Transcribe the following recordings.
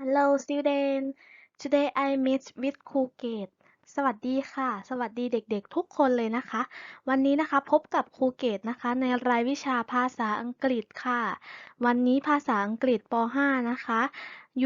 Hello student today I met with ครูเกตสวัสดีค่ะ สวัสดีเด็กๆ ทุกคนเลยนะคะ วันนี้นะคะพบกับครูเกตนะคะ ในรายวิชาภาษาอังกฤษค่ะ วันนี้ภาษาอังกฤษป .5 นะคะ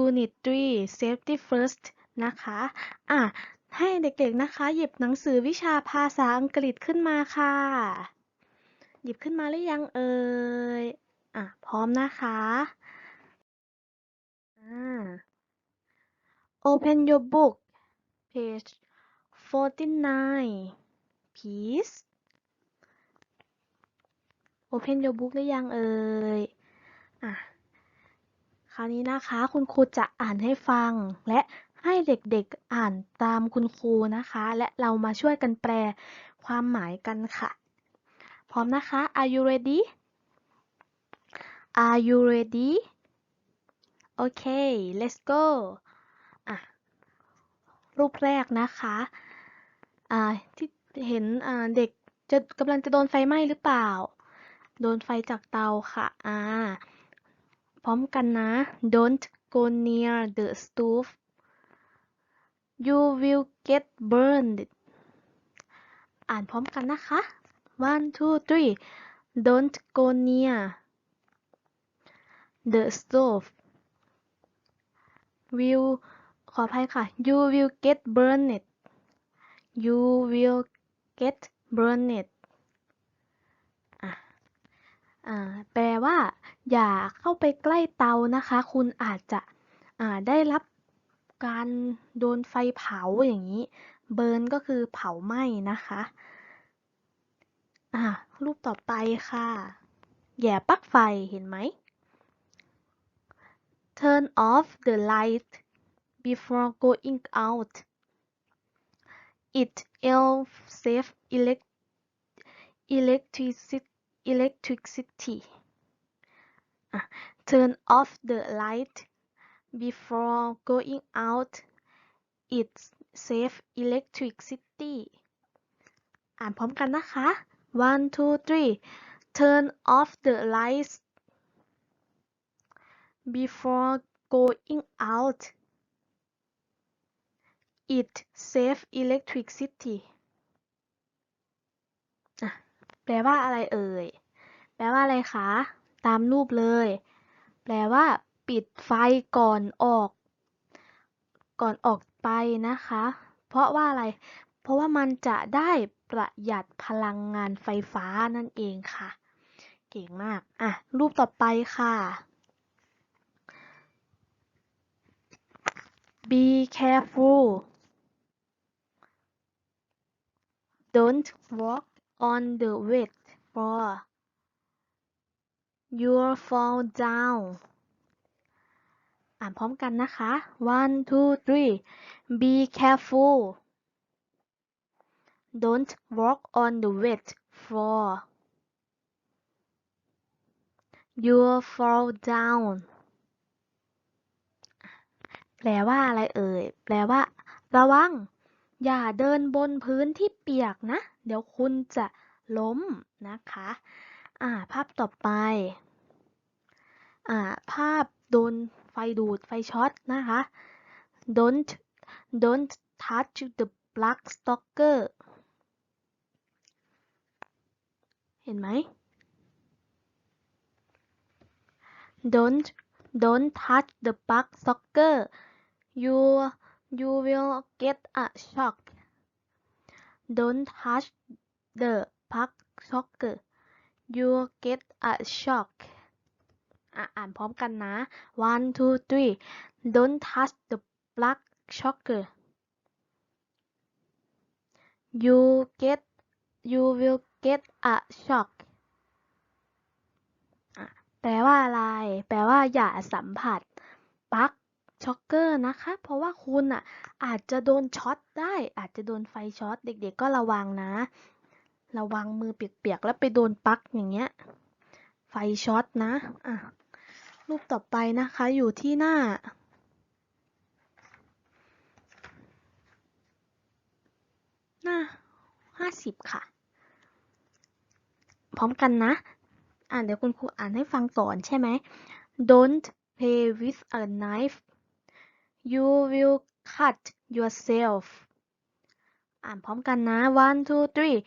Unit 3 Safety First นะคะอะให้เด็กๆนะคะ หยิบหนังสือวิชาภาษาอังกฤษขึ้นมาค่ะ หยิบขึ้นมาหรือยังเอ่ยอะพร้อมนะคะอ่า Open your book page 49 please Open your book หรือยังเอ่ยอะคราวนี้นะคะคุณครูจะอ่านให้ฟัง และให้เด็กๆอ่านตามคุณครูนะคะ และเรามาช่วยกันแปลความหมายกันค่ะ พร้อมนะคะ Are you ready Are you ready Okay let's go รูปแรกนะคะอ่าที่เห็นอ่าเด็กจะกำลังจะโดนไฟไหม้หรือเปล่า โดนไฟจากเตาค่ะอ่าพร้อมกันนะ Don't go near the stove you will get burned อ่านพร้อมกันนะคะ one two three don't go near the stove will ขออภัยค่ะ you will get burned you will get burned อะอ่าแปลว่า อย่าเข้าไปใกล้เตานะคะ คุณอาจจะอ่าได้รับการโดนไฟเผาอย่างนี้ เบิร์นก็คือเผาไหม้นะคะอ่ารูปต่อไปค่ะ แย่ปลั๊กไฟเห็นไหม turn off the light before going out it will save elect electricity electricity อ่ะ turn off the light before going out it save electricity อ่านพร้อมกันนะคะ one two three turn off the lights before going out it save electricity แปลว่าอะไรเอ่ย แปลว่าอะไรคะ ตามรูปเลย แปลว่า ปิดไฟก่อนออก ก่อนออกไปนะคะ เพราะว่าอะไร เพราะว่ามันจะได้ประหยัดพลังงานไฟฟ้านั่นเองค่ะ เก่งมาก อะ รูปต่อไปค่ะ be careful don't walk on the wet floor you'll fall down อ่านพร้อมกันนะคะ one two three be careful don't walk on the wet floor you'll fall down แปลว่าอะไรเอ่ย แปลว่า ระวัง อย่าเดินบนพื้นที่เปียกนะ เดี๋ยวคุณจะล้มนะคะ อ่า ภาพต่อไป อ่า ภาพโดนไฟดูดไฟช็อตนะคะ don't don't touch the plug socket เห็นไหม don't don't touch the plug socket you you will get a shock don't touch the plug socket you get a shock อ่านพร้อมกันนะ one two three don't touch the plug socket you get you will get a shock แปลว่าอะไร แปลว่าอย่าสัมผัสปลั๊ก ช็อกเกอร์นะคะ เพราะว่าคุณอะอาจจะโดนช็อตได้ อาจจะโดนไฟช็อต เด็กๆก็ระวังนะ ระวังมือเปียกๆ แล้วไปโดนปลั๊กอย่างเงี้ย ไฟช็อตนะ อะ รูปต่อไปนะคะอยู่ที่หน้า หน้าห้าสิบค่ะ พร้อมกันนะ อ่าเดี๋ยวคุณครูอ่านให้ฟังก่อนใช่ไหม Don't play with a knife you will cut yourself อ่านพร้อมกันนะ one two three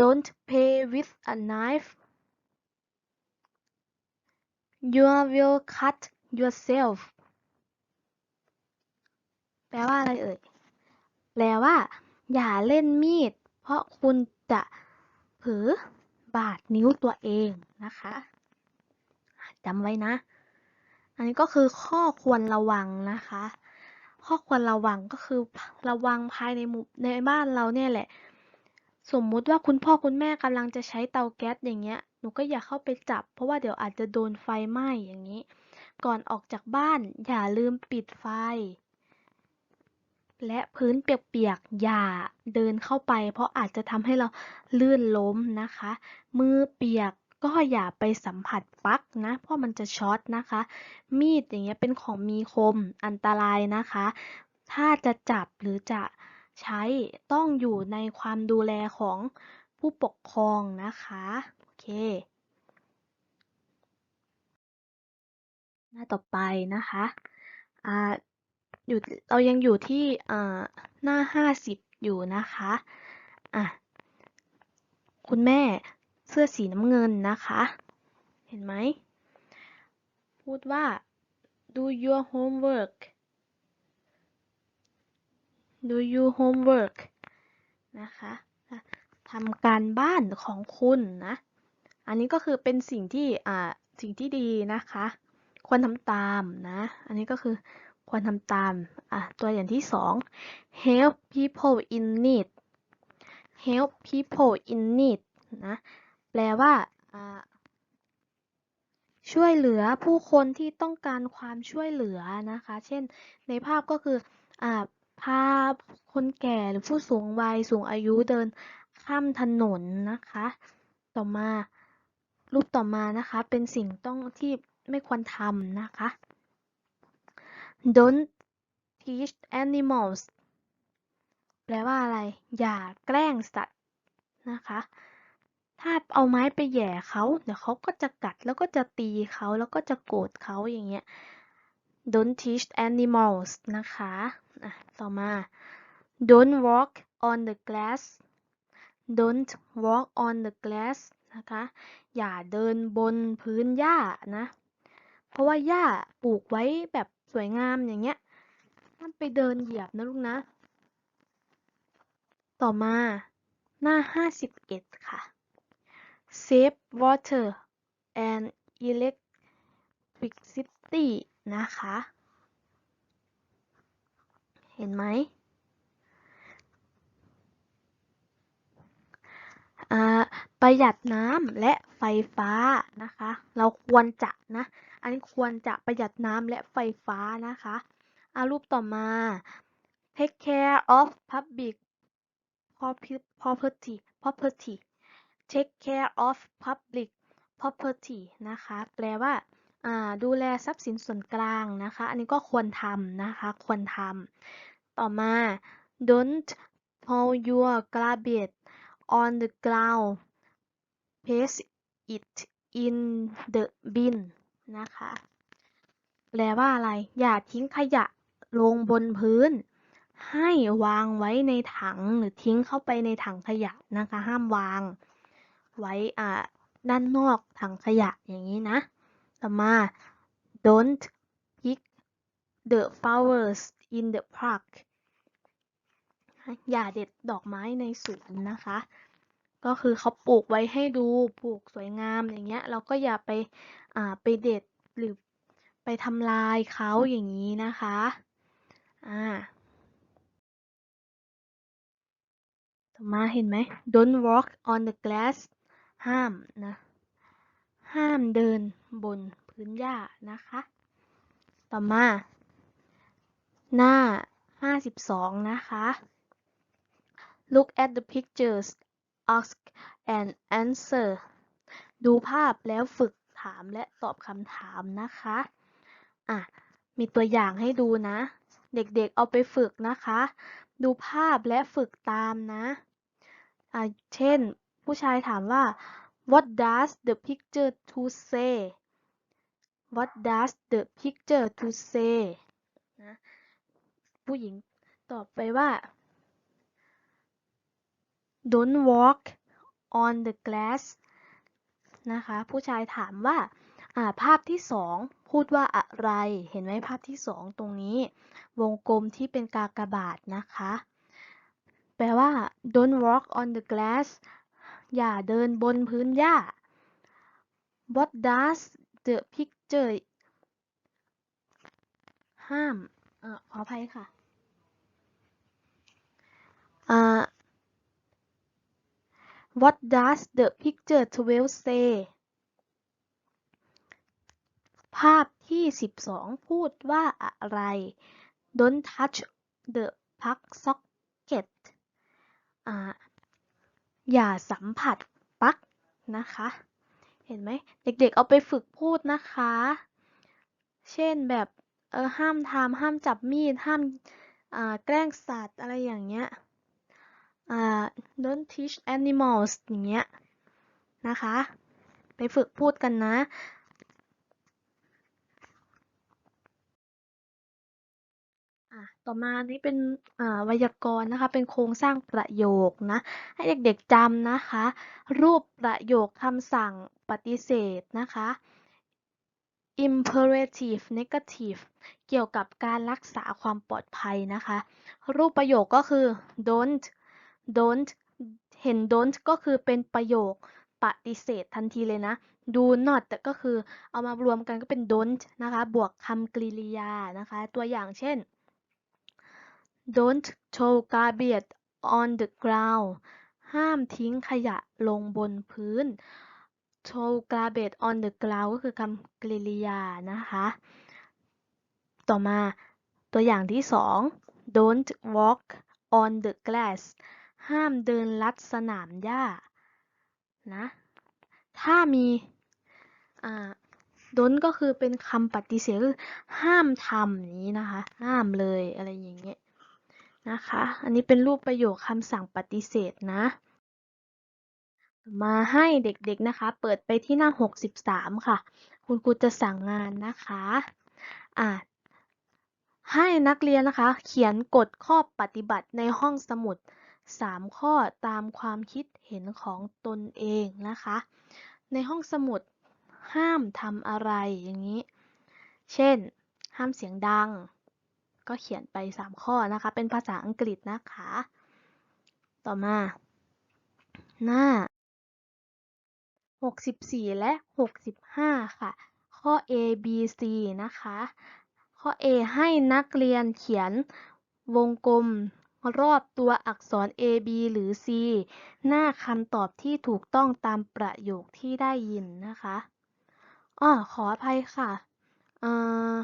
don't play with a knife you will cut yourself แปลว่าอะไรเอ่ย แปลว่า อย่าเล่นมีด เพราะคุณจะเผลอบาดนิ้วตัวเองนะคะจำไว้นะ อันนี้ก็คือข้อควรระวังนะคะ ข้อควรระวังก็คือระวังภายในหมู่ในบ้านเราเนี่ยแหละ สมมุติว่าคุณพ่อคุณแม่กำลังจะใช้เตาแก๊สอย่างเงี้ย หนูก็อย่าเข้าไปจับ เพราะว่าเดี๋ยวอาจจะโดนไฟไหม้อย่างนี้ ก่อนออกจากบ้านอย่าลืมปิดไฟ และพื้นเปียกๆอย่าเดินเข้าไป เพราะอาจจะทำให้เราลื่นล้มนะคะ มือเปียก ก็อย่าไปสัมผัสปลั๊กนะ เพราะมันจะช็อตนะคะ มีดอย่างเงี้ยเป็นของมีคมอันตรายนะคะ ถ้าจะจับหรือจะใช้ต้องอยู่ในความดูแลของผู้ปกครองนะคะ โอเค หน้าต่อไปนะคะอ่าอยู่เรายังอยู่ที่อ่าหน้าห้าสิบอยู่นะคะอะคุณแม่ สื้อสีน้ำเงินนะคะ เห็นไหม พูดว่า do your homework do your homework นะคะทำการบ้านของคุณนะ อันนี้ก็คือเป็นสิ่งที่อ่าสิ่งที่ดีนะคะ ควรทำตามนะ อันนี้ก็คือควรทำตาม อะ ตัวอย่างที่สอง help people in need help people in need นะ แปลว่าช่วยเหลือผู้คนที่ต้องการความช่วยเหลือนะคะ เช่น ในภาพก็คืออ่าพาคนแก่หรือผู้สูงวัยสูงอายุเดินข้ามถนนนะคะ ต่อมารูปต่อมานะคะ เป็นสิ่งต้องที่ไม่ควรทำนะคะ don't teach animals แปลว่าอะไร อย่าแกล้งสัตว์นะคะ ถ้าเอาไม้ไปแหย่เขา เดี๋ยวเขาก็จะกัดแล้วก็จะตีเขาแล้วก็จะโกรธเขาอย่างเงี้ย don't teach animals นะคะอะต่อมา don't walk on the grass don't walk on the grass นะคะ อย่าเดินบนพื้นหญ้านะ เพราะว่าหญ้าปลูกไว้แบบสวยงามอย่างเงี้ยห้ามไปเดินเหยียบนะลูกนะ ต่อมาหน้า 51 ค่ะ save water and electricity นะคะ เห็นไหมประหยัดน้ำและไฟฟ้านะคะ เราควรจะนะ อันนี้ควรจะประหยัดน้ำและไฟฟ้านะคะอารูปต่อมา take care of public property property property take care of public property นะคะ แปลว่าดูแลทรัพย์สินส่วนกลางนะคะ อันนี้ก็ควรทำนะคะ ควรทำต่อมา don't throw your garbage on the ground place it in the bin นะคะ แปลว่าอะไร อย่าทิ้งขยะลงบนพื้น ให้วางไว้ในถังหรือทิ้งเข้าไปในถังขยะนะคะ ห้ามวาง ไว้อ่าด้านนอกถังขยะอย่างนี้นะ ต่อมา don't pick the flowers in the park อย่าเด็ดดอกไม้ในสวนนะคะ ก็คือเขาปลูกไว้ให้ดูปลูกสวยงามอย่างเงี้ย เราก็อย่าไปอ่าไปเด็ดหรือไปทำลายเขาอย่างนี้นะคะอ่าต่อมาเห็นไหม don't walk on the grass ห้ามนะ ห้ามเดินบนพื้นหญ้านะคะ ต่อมา หน้า 52 นะคะ look at the pictures ask and answer ดูภาพแล้วฝึกถามและตอบคำถามนะคะ อะ มีตัวอย่างให้ดูนะ เด็กๆเอาไปฝึกนะคะ ดูภาพและฝึกตามนะ อะ เช่น ผู้ชายถามว่า what does the picture to say what does the picture to say นะผู้หญิงตอบไปว่า don't walk on the glass นะคะ ผู้ชายถามว่าาภาพที่สองพูดว่าอะไร เห็นไหมภาพที่สองตรงนี้ วงกลมที่เป็นกากบาทนะคะ แปลว่า don't walk on the glass อย่าเดินบนพื้นหญ้า What does the picture ห้ามอขออภัยค่ะ What does the picture 12 say ภาพที่ 12 พูดว่าอะไร Don't touch the plug socket อ่า อย่าสัมผัสปลั๊กนะคะ เห็นไหมเด็กๆเอาไปฝึกพูดนะคะ เช่นแบบเออห้ามทำห้ามจับมีดห้ามาแกล้งสัตว์อะไรอย่างเงี้ย don't teach animals อย่างเงี้ยนะคะ ไปฝึกพูดกันนะ อะ ต่อมานี้เป็นไวยากรณ์นะคะ เป็นโครงสร้างประโยคนะ ให้เด็กๆจำนะคะ รูปประโยคคำสั่งปฏิเสธนะคะ imperative negative เกี่ยวกับการรักษาความปลอดภัยนะคะ รูปประโยคก็คือ don't don't เห็น don't ก็คือเป็นประโยคปฏิเสธทันทีเลยนะ do not แต่ก็คือเอามารวมกันก็เป็น don't นะคะ บวกคำกริยานะคะ ตัวอย่างเช่น don't throw garbage on the ground ห้ามทิ้งขยะลงบนพื้น throw garbage on the ground ก็คือคำกริยานะคะ ต่อมาตัวอย่างที่สอง don't walk on the grass ห้ามเดินลัดสนามหญ้านะ ถ้ามีอ่า don't ก็คือเป็นคำปฏิเสธห้ามทำนี้นะคะ ห้ามเลยอะไรอย่างเงี้ย นะคะ อันนี้เป็นรูปประโยคคำสั่งปฏิเสธนะ มาให้เด็กๆนะคะ เปิดไปที่หน้า 63 ค่ะ คุณครูจะสั่งงานนะคะอ่าให้นักเรียนนะคะ เขียนกฎข้อปฏิบัติในห้องสมุด 3 ข้อตามความคิดเห็นของตนเองนะคะ ในห้องสมุดห้ามทำอะไรอย่างนี้ เช่น ห้ามเสียงดัง ก็เขียนไป 3 ข้อนะคะ เป็นภาษาอังกฤษนะคะ ต่อมา หน้า 64 และ 65 ค่ะ ข้อ A B C นะคะ ข้อ A ให้นักเรียนเขียนวงกลมรอบตัวอักษร A B หรือ C หน้าคำตอบที่ถูกต้องตามประโยคที่ได้ยินนะคะอ้อขออภัยค่ะ เอ่อ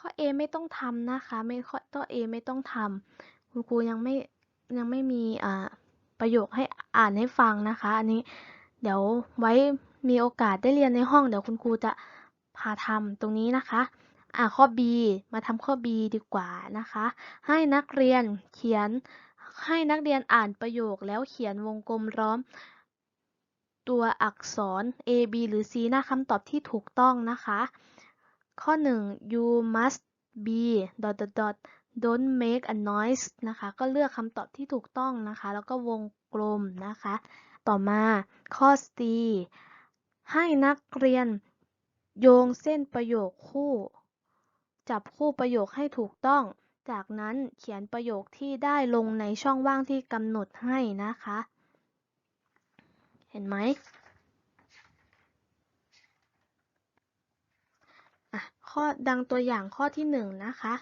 ข้อ A ไม่ต้องทำนะคะ ไม่ข้อตัว A ไม่ต้องทำคุณครูยังไม่ยังไม่มีอ่าประโยคให้อ่านให้ฟังนะคะ อันนี้เดี๋ยวไว้มีโอกาสได้เรียนในห้อง เดี๋ยวคุณครูจะพาทำตรงนี้นะคะอ่าข้อ B มาทำข้อ B ดีกว่านะคะ ให้นักเรียนเขียนให้นักเรียนอ่านประโยคแล้วเขียนวงกลมล้อม ตัวอักษร A B หรือ C หน้าคำตอบที่ถูกต้องนะคะ ข้อ 1 you must be dot dot dot don't make a noise นะคะ ก็เลือกคำตอบที่ถูกต้องนะคะ แล้วก็วงกลมนะคะ ต่อมาข้อ C ให้นักเรียนโยงเส้นประโยคคู่ จับคู่ประโยคให้ถูกต้อง จากนั้นเขียนประโยคที่ได้ลงในช่องว่างที่กำหนดให้นะคะ เห็นไหมอะ ข้อดังตัวอย่างข้อที่หนึ่งนะคะ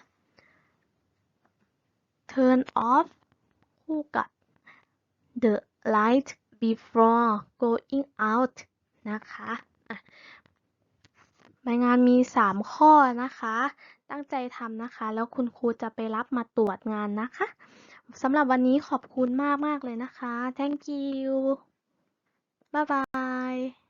turn off คู่กับ the light before going out นะคะอะใบงานมี 3 ข้อนะคะ ตั้งใจทำนะคะ แล้วคุณครูจะไปรับมาตรวจงานนะคะสำหรับวันนี้ขอบคุณมากๆเลยนะคะ thank you บ๊ายบาย